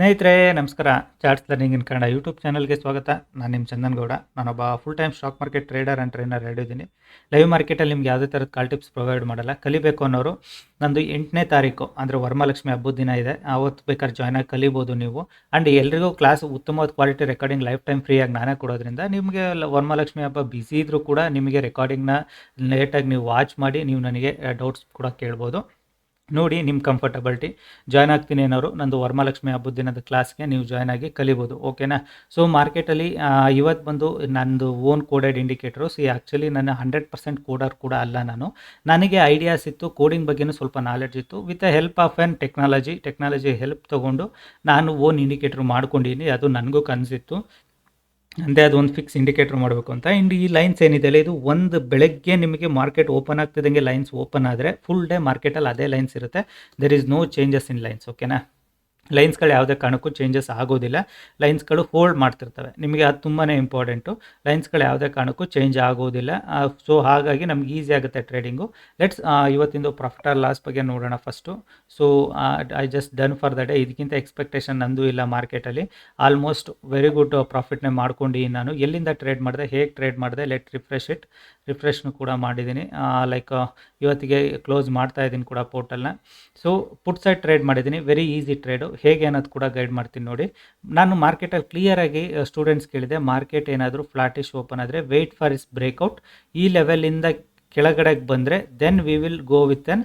ಸ್ನೇಹಿತರೆ, ನಮಸ್ಕಾರ. Charts learning in Kannada YouTube ಚಾನಲ್ಗೆ ಸ್ವಾಗತ. ನಾನು ನಿಮ್ಮ ಚಂದನ್ ಗೌಡ. ನಾನೊಬ್ಬ full time stock market trader and trainer ಹೇಳಿದ್ದೀನಿ ಲೈವ್ ಮಾರ್ಕೆಟಲ್ಲಿ ನಿಮ್ಗೆ ಯಾವುದೇ ಥರದ ಕಾಲ್ ಟಿಪ್ಸ್ ಪ್ರೊವೈಡ್ ಮಾಡಲ್ಲ. ಕಲಿಬೇಕು ಅನ್ನೋರು. ನಂದು ಎಂಟನೇ ತಾರೀಕು, ಅಂದರೆ ವರಮಹಾಲಕ್ಷ್ಮಿ ಹಬ್ಬದ ದಿನ ಇದೆ. ಆವತ್ತು ಬೇಕಾದ್ರೆ ಜಾಯ್ನ್ ಆಗಿ ಕಲಿಬೋದು ನೀವು. ಆ್ಯಂಡ್ ಎಲ್ರಿಗೂ ಕ್ಲಾಸ್ ಉತ್ತಮವಾದ ಕ್ವಾಲಿಟಿ ರೆಕಾರ್ಡಿಂಗ್ ಲೈಫ್ ಟೈಮ್ ಫ್ರೀಯಾಗಿ ನಾನೇ ಕೊಡೋದ್ರಿಂದ ನಿಮಗೆ ವರಮಹಾಲಕ್ಷ್ಮಿ ಹಬ್ಬ ಬ್ಯುಸಿ ಇದ್ದರೂ ಕೂಡ ನಿಮಗೆ ರೆಕಾರ್ಡಿಂಗ್ನ ಲೇಟಾಗಿ ನೀವು ವಾಚ್ ಮಾಡಿ, ನೀವು ನನಗೆ ಡೌಟ್ಸ್ ಕೂಡ ಕೇಳ್ಬೋದು. ನೋಡಿ ನಿಮ್ಮ ಕಂಫರ್ಟಬಿಲಿಟಿ ಜಾಯ್ನ್ ಆಗ್ತೀನಿ ಅನ್ನೋರು, ನಂದು ವರ್ಮಾಲಕ್ಷ್ಮಿ ಹಬ್ಬದ ದಿನದ ಕ್ಲಾಸ್ಗೆ ನೀವು ಜಾಯ್ನ್ ಆಗಿ ಕಲಿಬೋದು ಓಕೆನಾ ಸೊ ಮಾರ್ಕೆಟಲ್ಲಿ ಇವತ್ತು ಬಂದು ನಂದು own coded indicator C actually ನನ್ನ ಹಂಡ್ರೆಡ್ ಪರ್ಸೆಂಟ್ ಕೋಡರ್ ಕೂಡ ಅಲ್ಲ ನಾನು. ನನಗೆ ಐಡಿಯಾಸ್ ಇತ್ತು ಕೋಡಿಂಗ್ ಬಗ್ಗೆನೂ ಸ್ವಲ್ಪ ನಾಲೆಡ್ಜ್ ಇತ್ತು. With help of an technology technology help ತೊಗೊಂಡು ನಾನು ಓನ್ ಇಂಡಿಕೇಟರ್ ಮಾಡ್ಕೊಂಡಿದ್ದೀನಿ, ಅದು ನನಗೂ ಕನಸಿತ್ತು. ಅಂದೇ ಅದು ಒಂದು ಫಿಕ್ಸ್ ಇಂಡಿಕೇಟರ್ ಮಾಡಬೇಕು ಅಂತ. ಇಂಡ್ ಈ ಲೈನ್ಸ್ ಏನಿದೆ ಇದು ಒಂದು ಬೆಳಗ್ಗೆ ನಿಮಗೆ ಮಾರ್ಕೆಟ್ ಓಪನ್ ಆಗ್ತಿದ್ದಂಗೆ ಲೈನ್ಸ್ ಓಪನ್ ಆದರೆ ಫುಲ್ ಡೇ ಮಾರ್ಕೆಟಲ್ಲಿ ಅದೇ ಲೈನ್ಸ್ ಇರುತ್ತೆ. There is no changes in lines ಓಕೆನಾ ಲೈನ್ಸ್ಗಳು ಯಾವುದೇ ಕಾರಣಕ್ಕೂ ಚೇಂಜಸ್ ಆಗೋದಿಲ್ಲ. ಲೈನ್ಸ್ಗಳು ಹೋಲ್ಡ್ ಮಾಡ್ತಿರ್ತವೆ. ನಿಮಗೆ ಅದು ತುಂಬಾ ಇಂಪಾರ್ಟೆಂಟು ಲೈನ್ಸ್ಗಳು ಯಾವುದೇ ಕಾರಣಕ್ಕೂ ಚೇಂಜ್ ಆಗೋದಿಲ್ಲ. ಸೊ ಹಾಗಾಗಿ ನಮ್ಗೆ ಈಸಿ ಆಗುತ್ತೆ ಟ್ರೇಡಿಂಗು ಲೆಟ್ಸ್ ಇವತ್ತಿಂದು ಪ್ರಾಫಿಟ್ ಆರ್ ಲಾಸ್ ಬಗ್ಗೆ ನೋಡೋಣ first so I just done for the day ಇದಕ್ಕಿಂತ ಎಕ್ಸ್ಪೆಕ್ಟೇಷನ್ ನಂದು ಇಲ್ಲ ಮಾರ್ಕೆಟಲ್ಲಿ ಆಲ್ಮೋಸ್ಟ್ ವೆರಿ ಗುಡ್ ಪ್ರಾಫಿಟ್ನೇ ಮಾಡ್ಕೊಂಡು ನಾನು. ಎಲ್ಲಿಂದ ಟ್ರೇಡ್ ಮಾಡಿದೆ? ಹೇಗೆ ಟ್ರೇಡ್ ಮಾಡಿದೆ? ಲೆಟ್ ರಿಫ್ರೆಶ್ ಇಟ್ ರಿಫ್ರೆಶ್ನು ಕೂಡ ಮಾಡಿದ್ದೀನಿ. ಲೈಕ್ ಇವತ್ತಿಗೆ ಕ್ಲೋಸ್ ಮಾಡ್ತಾ ಇದ್ದೀನಿ ಕೂಡ ಪೋರ್ಟಲ್ನ ಸೊ ಪುಟ್ ಸೈಡ್ ಟ್ರೇಡ್ ಮಾಡಿದ್ದೀನಿ. ವೆರಿ ಈಸಿ ಟ್ರೇಡು ಹೇಗೆ ಅನ್ನೋದು ಕೂಡ ಗೈಡ್ ಮಾಡ್ತೀನಿ ನೋಡಿ. ನಾನು ಮಾರ್ಕೆಟಲ್ಲಿ ಕ್ಲಿಯರಾಗಿ ಸ್ಟೂಡೆಂಟ್ಸ್ ಕೇಳಿದೆ ಮಾರ್ಕೆಟ್ ಏನಾದರೂ ಫ್ಲಾಟಿಶ್ ಓಪನ್ ಆದರೆ ವೆಯ್ಟ್ ಫಾರ್ ಇಸ್ ಬ್ರೇಕ್ಔಟ್ ಈ ಲೆವೆಲಿಂದ ಕೆಳಗಡೆಗೆ ಬಂದರೆ then we will go with an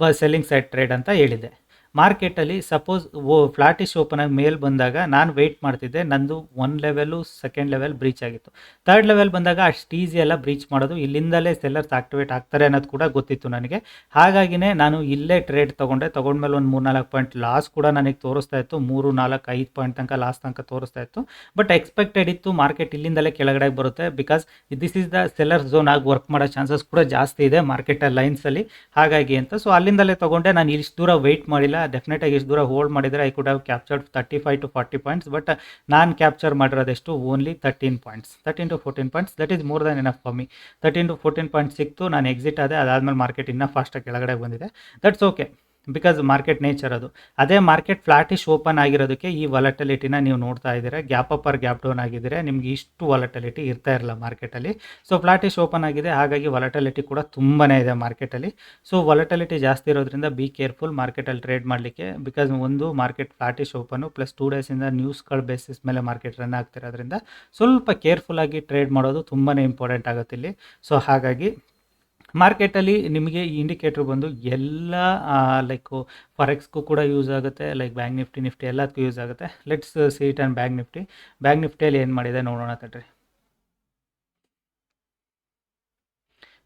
ಬ ಸೆಲ್ಲಿಂಗ್ ಸೈಡ್ ಟ್ರೇಡ್ ಅಂತ ಹೇಳಿದೆ. ಮಾರ್ಕೆಟಲ್ಲಿ ಸಪೋಸ್ ಓ ಫ್ಲಾಟಿಶ್ ಓಪನ್ ಆಗಿ ಮೇಲ್ ಬಂದಾಗ ನಾನು ವೆಯ್ಟ್ ಮಾಡ್ತಿದ್ದೆ, ನಂದು one level second level breach ಆಗಿತ್ತು. ಥರ್ಡ್ ಲೆವೆಲ್ ಬಂದಾಗ ಅಷ್ಟು ಈಸಿ ಎಲ್ಲ ಬ್ರೀಚ್ ಮಾಡೋದು, ಇಲ್ಲಿಂದಲೇ ಸೆಲ್ಲರ್ಸ್ ಆಕ್ಟಿವೇಟ್ ಆಗ್ತಾರೆ ಅನ್ನೋದು ಕೂಡ ಗೊತ್ತಿತ್ತು ನನಗೆ. ಹಾಗಾಗಿನೇ ನಾನು ಇಲ್ಲೇ ಟ್ರೇಡ್ ತೊಗೊಂಡೆ, ತೊಗೊಂಡ್ಮೇಲೆ ಒಂದು ಮೂರು ನಾಲ್ಕು ಪಾಯಿಂಟ್ ಲಾಸ್ ಕೂಡ ನನಗೆ ತೋರಿಸ್ತಾ ಇತ್ತು, ಮೂರು, ನಾಲ್ಕು, ಐದು ಪಾಯಿಂಟ್ ತನಕ ಲಾಸ್ ತನಕ ತೋರಿಸ್ತಾ ಇತ್ತು. ಬಟ್ ಎಕ್ಸ್ಪೆಕ್ಟೆಡ್ ಇತ್ತು, ಮಾರ್ಕೆಟ್ ಇಲ್ಲಿಂದಲೇ ಕೆಳಗಡೆಗೆ ಬರುತ್ತೆ because this is the seller zone ಆಗಿ ವರ್ಕ್ ಮಾಡೋ ಚಾನ್ಸಸ್ ಕೂಡ ಜಾಸ್ತಿ ಇದೆ ಮಾರ್ಕೆಟ್ ಲೈನ್ಸಲ್ಲಿ. ಹಾಗಾಗಿ ಅಂತ ಸೊ ಅಲ್ಲಿಂದಲೇ ತೊಗೊಂಡೆ, ನಾನು ಇಷ್ಟು ದೂರ ವೆಯ್ಟ್ ಮಾಡಿಲ್ಲ ಡೆಫಿನೆಟಾಗಿ ಇಷ್ಟು ದೂರ ಹೋಲ್ಡ್ ಮಾಡಿದರೆ I could have captured thirty five to forty points but ನಾನು capture ಮಾಡಿರೋದೆಷ್ಟು only thirteen points thirteen to fourteen points that is more than enough for me thirteen to fourteen points ಸಿಕ್ತು, ನಾನು exit ಆದೆ, ಅದಾದ್ಮೇಲೆ market ಇನ್ನೂ ಫಾಸ್ಟಾಗಿ ಕೆಳಗಡೆ ಬಂದಿದೆ. That's okay because market nature ಅದು. ಅದೇ ಮಾರ್ಕೆಟ್ ಫ್ಲಾಟಿಶ್ ಓಪನ್ ಆಗಿರೋದಕ್ಕೆ ಈ ವಾಲಟಲಿಟಿನ ನೀವು ನೋಡ್ತಾ ಇದ್ದೀರಾ. Gap up or gap down ಆಗಿದ್ದರೆ ನಿಮ್ಗೆ ಇಷ್ಟು ವಾಲಟಲಿಟಿ ಇರ್ತಾ ಇರಲ್ಲ ಮಾರ್ಕೆಟಲ್ಲಿ ಸೊ ಫ್ಲಾಟಿಶ್ ಓಪನ್ ಆಗಿದೆ. ಹಾಗಾಗಿ ವಾಲಟಲಿಟಿ ಕೂಡ ತುಂಬಾ ಇದೆ ಮಾರ್ಕೆಟಲ್ಲಿ ಸೊ ವಾಲಟಲಿಟಿ ಜಾಸ್ತಿ ಇರೋದ್ರಿಂದ ಬಿ ಕೇರ್ಫುಲ್ ಮಾರ್ಕೆಟಲ್ಲಿ ಟ್ರೇಡ್ ಮಾಡಲಿಕ್ಕೆ. ಬಿಕಾಸ್ ಒಂದು market flattish open plus two ಡೇಸಿಂದ ನ್ಯೂಸ್ಗಳ ಬೇಸಿಸ್ ಮೇಲೆ ಮಾರ್ಕೆಟ್ ರನ್ ಆಗ್ತಿರೋದ್ರಿಂದ ಸ್ವಲ್ಪ ಕೇರ್ಫುಲ್ಲಾಗಿ ಟ್ರೇಡ್ ಮಾಡೋದು ತುಂಬಾ ಇಂಪಾರ್ಟೆಂಟ್ ಆಗುತ್ತೆ ಇಲ್ಲಿ. ಸೊ ಹಾಗಾಗಿ ಮಾರ್ಕೆಟಲ್ಲಿ ನಿಮಗೆ ಈ ಇಂಡಿಕೇಟ್ರ್ ಬಂದು ಎಲ್ಲ ಲೈಕ್ ಫಾರೆಕ್ಸ್ಗೂ ಕೂಡ ಯೂಸ್ ಆಗುತ್ತೆ ಲೈಕ್ ಬ್ಯಾಂಕ್ ನಿಫ್ಟಿ ನಿಫ್ಟಿ ಎಲ್ಲದಕ್ಕೂ ಯೂಸ್ ಆಗುತ್ತೆ. Let's see it and bank Nifty bank ನಿಫ್ಟಿಯಲ್ಲಿ ಏನು ಮಾಡಿದೆ ನೋಡೋಣ ತಡ್ರಿ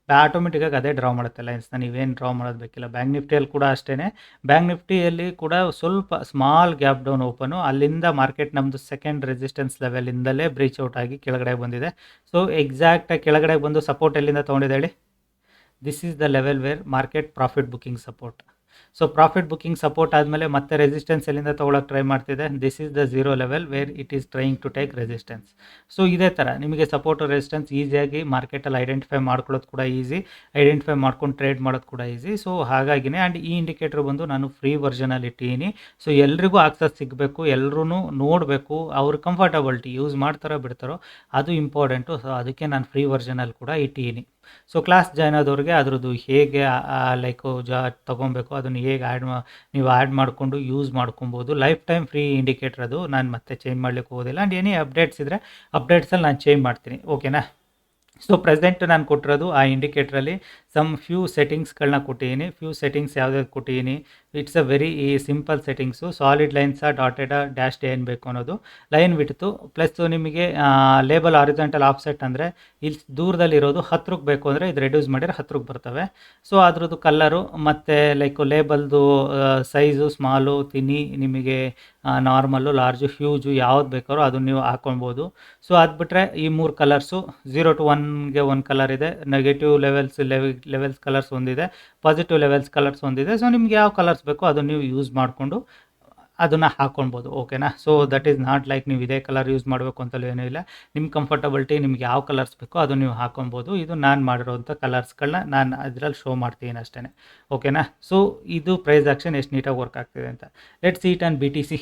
ಆಟೋಮೆಟಿಕ್ಕಾಗಿ ಅದೇ ಡ್ರಾ ಮಾಡುತ್ತೆ ಲೈನ್ಸ್ನ ನೀವೇನು ಡ್ರಾ ಮಾಡೋದು ಬೇಕಿಲ್ಲ. ಬ್ಯಾಂಕ್ ನಿಫ್ಟಿಯಲ್ಲಿ ಕೂಡ ಅಷ್ಟೇ ಬ್ಯಾಂಕ್ ನಿಫ್ಟಿಯಲ್ಲಿ ಕೂಡ ಸ್ವಲ್ಪ ಸ್ಮಾಲ್ ಗ್ಯಾಪ್ ಡೌನ್ ಓಪನು ಅಲ್ಲಿಂದ ಮಾರ್ಕೆಟ್ ನಮ್ಮದು ಸೆಕೆಂಡ್ ರೆಸಿಸ್ಟೆನ್ಸ್ ಲೆವೆಲಿಂದಲೇ ಬ್ರೀಚ್ ಔಟ್ ಆಗಿ ಕೆಳಗಡೆ ಬಂದಿದೆ. ಸೊ ಎಕ್ಸಾಕ್ಟಾಗಿ ಕೆಳಗಡೆ ಬಂದು ಸಪೋರ್ಟ್ ಎಲ್ಲಿಂದ ತೊಗೊಂಡಿದೆ ಹೇಳಿ? This is the level where market profit booking support so profit booking support ಆದಮೇಲೆ ಮತ್ತೆ ರೆಸಿಸ್ಟೆನ್ಸ್ ಎಲ್ಲಿಂದ ತೊಗೊಳಕ್ಕೆ ಟ್ರೈ ಮಾಡ್ತಿದೆ? This is the zero level where it is trying to take resistance so ಇದೇ ಥರ ನಿಮಗೆ ಸಪೋರ್ಟ್ ರೆಸಿಸ್ಟೆನ್ಸ್ ಈಸಿಯಾಗಿ ಮಾರ್ಕೆಟಲ್ಲಿ ಐಡೆಂಟಿಫೈ ಮಾಡ್ಕೊಳ್ಳೋದು ಕೂಡ ಈಸಿ ಐಡೆಂಟಿಫೈ ಮಾಡ್ಕೊಂಡು ಟ್ರೇಡ್ ಮಾಡೋದು ಕೂಡ ಈಸಿ ಸೊ ಹಾಗಾಗಿನೇ ಆ್ಯಂಡ್ ಈ ಇಂಡಿಕೇಟರ್ ಬಂದು ನಾನು ಫ್ರೀ ವರ್ಷನಲ್ಲಿ ಇಟ್ಟಿದ್ದೀನಿ ಸೊ ಎಲ್ರಿಗೂ ಆಕ್ಸಸ್ ಸಿಗಬೇಕು ಎಲ್ಲರೂ ನೋಡಬೇಕು, ಅವ್ರ ಕಂಫರ್ಟಬಲ್ಟಿ ಯೂಸ್ ಮಾಡ್ತಾರೋ ಬಿಡ್ತಾರೋ, ಅದು ಇಂಪಾರ್ಟೆಂಟು ಸೊ ಅದಕ್ಕೆ ನಾನು ಫ್ರೀ ವರ್ಷನಲ್ಲಿ ಕೂಡ ಇಟ್ಟಿದ್ದೀನಿ ಸೊ ಕ್ಲಾಸ್ ಜಾಯ್ನ್ ಆದವ್ರಿಗೆ ಅದರದ್ದು ಹೇಗೆ ಲೈಕ್ ಜಾ, ತೊಗೊಬೇಕು, ಅದನ್ನು ಹೇಗೆ ಆ್ಯಡ್ ಮಾ, ನೀವು ಆ್ಯಡ್ ಮಾಡಿಕೊಂಡು ಯೂಸ್ ಮಾಡ್ಕೊಬೋದು. ಲೈಫ್ ಟೈಮ್ ಫ್ರೀ ಇಂಡಿಕೇಟರ್ ಅದು. ನಾನು ಮತ್ತೆ ಚೇಂಜ್ ಮಾಡ್ಲಿಕ್ಕೆ ಹೋಗೋದಿಲ್ಲ. ಆ್ಯಂಡ್ ಏನೇ ಅಪ್ಡೇಟ್ಸ್ ಇದ್ದರೆ ಅಪ್ಡೇಟ್ಸಲ್ಲಿ ನಾನು ಚೇಂಜ್ ಮಾಡ್ತೀನಿ. ಓಕೆನಾ ಸೊ ಪ್ರೆಸೆಂಟ್ ನಾನು ಕೊಟ್ಟಿರೋದು ಆ ಇಂಡಿಕೇಟ್ರಲ್ಲಿ ಸಮ್ ಫ್ಯೂ ಸೆಟ್ಟಿಂಗ್ಸ್ಗಳನ್ನ ಕೊಟ್ಟಿದ್ದೀನಿ ಫ್ಯೂ ಸೆಟ್ಟಿಂಗ್ಸ್ ಯಾವ್ದಾದ್ರು ಕೊಟ್ಟಿದ್ದೀನಿ ಇಟ್ಸ್ ಅ ವೆರಿ ಈ simple settings solid lines dotted dash ಏನು ಬೇಕು ಅನ್ನೋದು. ಲೈನ್ ಬಿಡ್ತು ಪ್ಲಸ್ ನಿಮಗೆ ಲೇಬಲ್ ಆರಿಜೆಂಟಲ್ ಆಫ್ಸೆಟ್ ಅಂದರೆ ಇಲ್ಲಿ ದೂರದಲ್ಲಿರೋದು ಹತ್ರಕ್ಕೆ ಬೇಕು ಅಂದರೆ ಇದು ರೆಡ್ಯೂಸ್ ಮಾಡಿದ್ರೆ ಹತ್ರಕ್ಕೆ ಬರ್ತವೆ. ಸೊ ಅದ್ರದ್ದು ಕಲ್ಲರು ಮತ್ತು ಲೈಕ್ ಲೇಬಲ್ದು ಸೈಜು ಸ್ಮಾಲು ತಿನಿ ನಿಮಗೆ ನಾರ್ಮಲ್ಲು ಲಾರ್ಜು ಹ್ಯೂಜು ಯಾವ್ದು ಬೇಕಾದ್ರೂ ಅದನ್ನು ನೀವು ಹಾಕೊಳ್ಬೋದು. ಸೊ ಅದು ಬಿಟ್ಟರೆ ಈ ಮೂರು ಕಲರ್ಸು ಝೀರೋ ಟು ಒನ್ಗೆ ಒಂದು ಕಲರ್ ಇದೆ. Negative levels level levels colours ಒಂದಿದೆ ಪಾಸಿಟಿವ್ ಲೆವೆಲ್ಸ್ ಕಲರ್ಸ್ ಒಂದಿದೆ. ಸೊ ನಿಮ್ಗೆ ಯಾವ ಕಲರ್ಸ್ ಬೇಕೋ ಅದನ್ನು ನೀವು ಯೂಸ್ ಮಾಡಿಕೊಂಡು ಅದನ್ನು ಹಾಕ್ಕೊಳ್ಬೋದು ಓಕೆನಾ so that is not like ನೀವು ಇದೇ ಕಲರ್ ಯೂಸ್ ಮಾಡಬೇಕು ಅಂತಲೂ ಏನೂ ಇಲ್ಲ. ನಿಮ್ಮ ಕಂಫರ್ಟಬಿಲಿಟಿ ನಿಮ್ಗೆ ಯಾವ ಕಲರ್ಸ್ ಬೇಕೋ ಅದನ್ನು ನೀವು ಹಾಕೊಬೋದು ಇದು ನಾನು ಮಾಡಿರೋಂಥ ಕಲರ್ಸ್ಗಳನ್ನ ನಾನು ಅದರಲ್ಲಿ ಶೋ ಮಾಡ್ತೀನಿ ಅಷ್ಟೇ ಓಕೆನಾ ಸೊ ಇದು ಪ್ರೈಸ್ ಆಕ್ಷನ್ ಎಷ್ಟು ನೀಟಾಗಿ ವರ್ಕ್ ಆಗ್ತಿದೆ ಅಂತ. Let it and B T C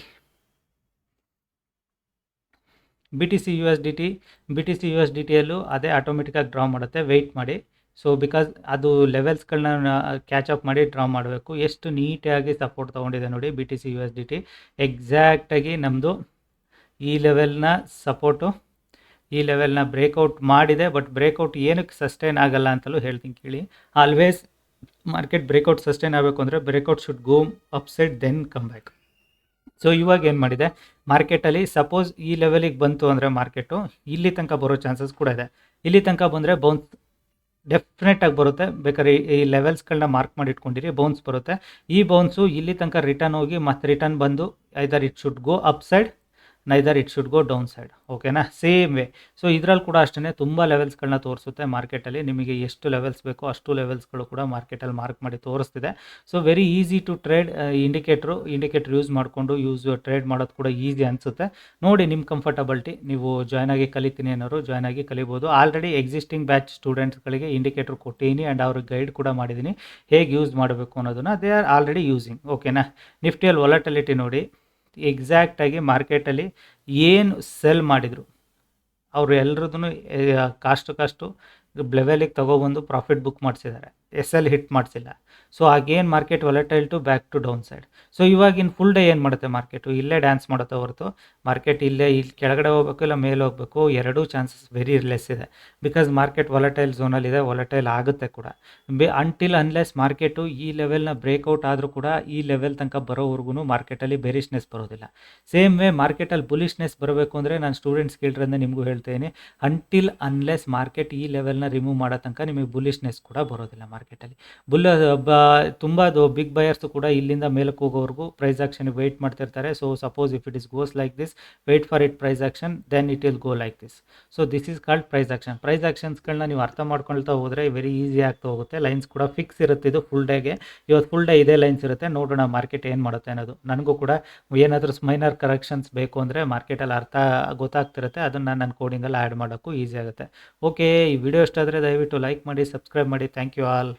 B T C U S D T B T C U S D ಟಿಯಲ್ಲೂ ಅದೇ ಆಟೋಮೆಟಿಕ್ಕಾಗಿ ಡ್ರಾ ಮಾಡುತ್ತೆ. ವೆಯ್ಟ್ ಮಾಡಿ. ಸೊ ಬಿಕಾಸ್ ಅದು ಲೆವೆಲ್ಸ್ಗಳನ್ನ ಕ್ಯಾಚ್ ಅಪ್ ಮಾಡಿ ಡ್ರಾ ಮಾಡಬೇಕು. ಎಷ್ಟು ನೀಟಾಗಿ ಸಪೋರ್ಟ್ ತೊಗೊಂಡಿದೆ ನೋಡಿ B T C U S D T ಎಕ್ಸಾಕ್ಟಾಗಿ ನಮ್ಮದು ಈ ಲೆವೆಲ್ನ ಸಪೋರ್ಟು ಈ ಲೆವೆಲ್ನ ಬ್ರೇಕೌಟ್ ಮಾಡಿದೆ. ಬಟ್ ಬ್ರೇಕೌಟ್ ಏನಕ್ಕೆ ಸಸ್ಟೈನ್ ಆಗಲ್ಲ ಅಂತಲೂ ಹೇಳ್ತೀನಿ ಕೇಳಿ. ಆಲ್ವೇಸ್ ಮಾರ್ಕೆಟ್ ಬ್ರೇಕೌಟ್ ಸಸ್ಟೈನ್ ಆಗಬೇಕು ಅಂದರೆ breakout should go upside then come back so ಇವಾಗ ಏನು ಮಾಡಿದೆ? ಮಾರ್ಕೆಟಲ್ಲಿ ಸಪೋಸ್ ಈ ಲೆವೆಲಿಗೆ ಬಂತು ಅಂದರೆ ಮಾರ್ಕೆಟು ಇಲ್ಲಿ ತನಕ ಬರೋ ಚಾನ್ಸಸ್ ಕೂಡ ಇದೆ. ಇಲ್ಲಿ ತನಕ ಬಂದರೆ ಬೌನ್ಸ್ ಡೆಫಿನೆಟ್ ಆಗಿ ಬರುತ್ತೆ. ಬೇಕಾದ್ರೆ ಈ- ಲೆವೆಲ್ಸ್ಗಳನ್ನ ಮಾರ್ಕ್ ಮಾಡಿ ಇಟ್ಕೊಂಡಿರಿ ಬೌನ್ಸ್ ಬರುತ್ತೆ. ಈ ಬೌನ್ಸು ಇಲ್ಲಿ ತನಕ ರಿಟರ್ನ್ ಹೋಗಿ ಮತ್ತೆ ರಿಟರ್ನ್ ಬಂದು either it should go up side neither it should go down side ಓಕೆನಾ ಸೇಮ್ ವೇ ಸೊ ಇದರಲ್ಲಿ ಕೂಡ ಅಷ್ಟೇ ತುಂಬ ಲೆವೆಲ್ಸ್ಗಳನ್ನ ತೋರಿಸುತ್ತೆ ಮಾರ್ಕೆಟಲ್ಲಿ ನಿಮಗೆ ಎಷ್ಟು ಲೆವೆಲ್ಸ್ ಬೇಕೋ ಅಷ್ಟು ಲೆವೆಲ್ಸ್ಗಳು ಕೂಡ ಮಾರ್ಕೆಟಲ್ಲಿ ಮಾರ್ಕ್ ಮಾಡಿ ತೋರಿಸ್ತಿದೆ. So very easy to trade indicator indicator use ಮಾಡಿಕೊಂಡು ಯೂಸ್ ಟ್ರೇಡ್ ಮಾಡೋದು ಕೂಡ ಈಸಿ ಅನಿಸುತ್ತೆ. ನೋಡಿ ನಿಮ್ಮ ಕಂಫರ್ಟಬಲ್ಟಿ ನೀವು ಜಾಯ್ನ್ ಆಗಿ ಕಲಿತೀನಿ ಅನ್ನೋರು ಜಾಯ್ನ್ ಆಗಿ ಕಲಿಬೋದು. ಆಲ್ರೆಡಿ ಎಕ್ಸಿಸ್ಟಿಂಗ್ ಬ್ಯಾಚ್ ಸ್ಟೂಡೆಂಟ್ಸ್ಗಳಿಗೆ ಇಂಡಿಕೇಟ್ರ್ ಕೊಟ್ಟೀನಿ ಆ್ಯಂಡ್ ಅವ್ರಿಗೆ ಗೈಡ್ ಕೂಡ ಮಾಡಿದ್ದೀನಿ ಹೇಗೆ ಯೂಸ್ ಮಾಡಬೇಕು ಅನ್ನೋದನ್ನು ದೇ ಆರ್ ಆಲ್ರೆಡಿ ಯೂಸಿಂಗ್ ಓಕೆನಾ ನಿಫ್ಟಿಯಲ್ಲಿ ವಾಲಟಿಲಿಟಿ ನೋಡಿ. ಎಕ್ಸಾಕ್ಟಾಗಿ ಮಾರ್ಕೆಟಲ್ಲಿ ಏನು ಸೆಲ್ ಮಾಡಿದರು. ಅವರು ಎಲ್ರದ್ದು ಕಾಸ್ಟ್ ಕಾಸ್ಟು ಲೆವೆಲಿಗೆ ತೊಗೊಬಂದು ಪ್ರಾಫಿಟ್ ಬುಕ್ ಮಾಡಿಸಿದ್ದಾರೆ. ಎಸ್ ಎಲ್ ಹಿಟ್ ಮಾಡಿಸಿಲ್ಲ. ಸೊ ಆಗೇನು market volatile to back to down side so ಇವಾಗಿನ ಫುಲ್ ಡೇ ಏನು ಮಾಡುತ್ತೆ ಮಾರ್ಕೆಟು ಇಲ್ಲೇ ಡ್ಯಾನ್ಸ್ ಮಾಡುತ್ತೆ ಹೊರತು. ಮಾರ್ಕೆಟ್ ಇಲ್ಲೇ ಇಲ್ಲಿ ಕೆಳಗಡೆ ಹೋಗಬೇಕು, ಇಲ್ಲ ಮೇಲೆ ಹೋಗಬೇಕು, ಎರಡೂ ಚಾನ್ಸಸ್ ವೆರಿ ಲೆಸ್ ಇದೆ. ಬಿಕಾಸ್ ಮಾರ್ಕೆಟ್ ಒಲಟೈಲ್ ಝೋನಲ್ಲಿದೆ ವಾಲೆಟೈಲ್ ಆಗುತ್ತೆ ಕೂಡ. ಬೆ ಅಂಟಿಲ್ ಅನ್ಲೆಸ್ ಮಾರ್ಕೆಟು ಈ ಲೆವೆಲ್ನ ಬ್ರೇಕ್ಔಟ್ ಆದರೂ ಕೂಡ ಈ ಲೆವೆಲ್ ತನಕ ಬರೋವರೆಗೂ ಮಾರ್ಕೆಟಲ್ಲಿ ಬೆರಿಷ್ನೆಸ್ ಬರೋದಿಲ್ಲ. ಸೇಮ್ ವೇ ಮಾರ್ಕೆಟಲ್ಲಿ ಬುಲಿಶ್ನೆಸ್ ಬರಬೇಕು ಅಂದರೆ ನಾನು ಸ್ಟೂಡೆಂಟ್ಸ್ ಕೇಳಿರೋದ್ರೆ ನಿಮಗೂ ಹೇಳ್ತೇನೆ ಅಂಟಿಲ್ ಅನ್ಲೆಸ್ ಮಾರ್ಕೆಟ್ ಈ ಲೆವೆಲ್ನ ರಿಮೂವ್ ಮಾಡೋ ತನಕ ನಿಮಗೆ ಬುಲಿಶ್ನೆಸ್ ಕೂಡ ಬರೋದಿಲ್ಲ ಮಾರ್ಕೆಟಲ್ಲಿ ಬುಲ್, ಬ, ತುಂಬ ಬಿಗ್ ಬಯರ್ಸು ಕೂಡ ಇಲ್ಲಿಂದ ಮೇಲಕ್ಕೆ ಹೋಗೋವರೆಗೂ ಪ್ರೈಸ್ ಆಕ್ಷನ್ಗೆ ವೆಯ್ಟ್ ಮಾಡ್ತಿರ್ತಾರೆ. So suppose if it is goes like this wait for it price action then it will go like this so this is called price action price ಆಕ್ಷನ್ಸ್ಗಳನ್ನ ನೀವು ಅರ್ಥ ಮಾಡ್ಕೊಳ್ತಾ ಹೋದರೆ ವೆರಿ ಈಸಿ ಆಗ್ತಾ ಹೋಗುತ್ತೆ. ಲೈನ್ಸ್ ಕೂಡ fix ಇರುತ್ತೆ ಇದು ಫುಲ್ ಡೇಗೆ ಇವತ್ತು ಫುಲ್ ಡೇ ಇದೇ ಲೈನ್ಸ್ ಇರುತ್ತೆ. ನೋಡೋಣ ಮಾರ್ಕೆಟ್ ಏನು ಮಾಡುತ್ತೆ ಅನ್ನೋದು. ನನಗೂ ಕೂಡ ಏನಾದರೂ ಮೈನರ್ ಕರೆಕ್ಷನ್ಸ್ ಬೇಕು ಅಂದರೆ ಮಾರ್ಕೆಟಲ್ಲಿ ಅರ್ಥ ಗೊತ್ತಾಗ್ತಿರುತ್ತೆ. ಅದನ್ನು ನನ್ನ ಕೋಡಿಂಗಲ್ಲಿ ಆ್ಯಡ್ ಮಾಡೋಕ್ಕೂ ಈಸಿ ಆಗುತ್ತೆ. ಓಕೆ ಈ ವಿಡಿಯೋ ಇಷ್ಟ ಆದರೆ ದಯವಿಟ್ಟು ಲೈಕ್ ಮಾಡಿ ಸಬ್ಸ್ಕ್ರೈಬ್ ಮಾಡಿ. Thank you all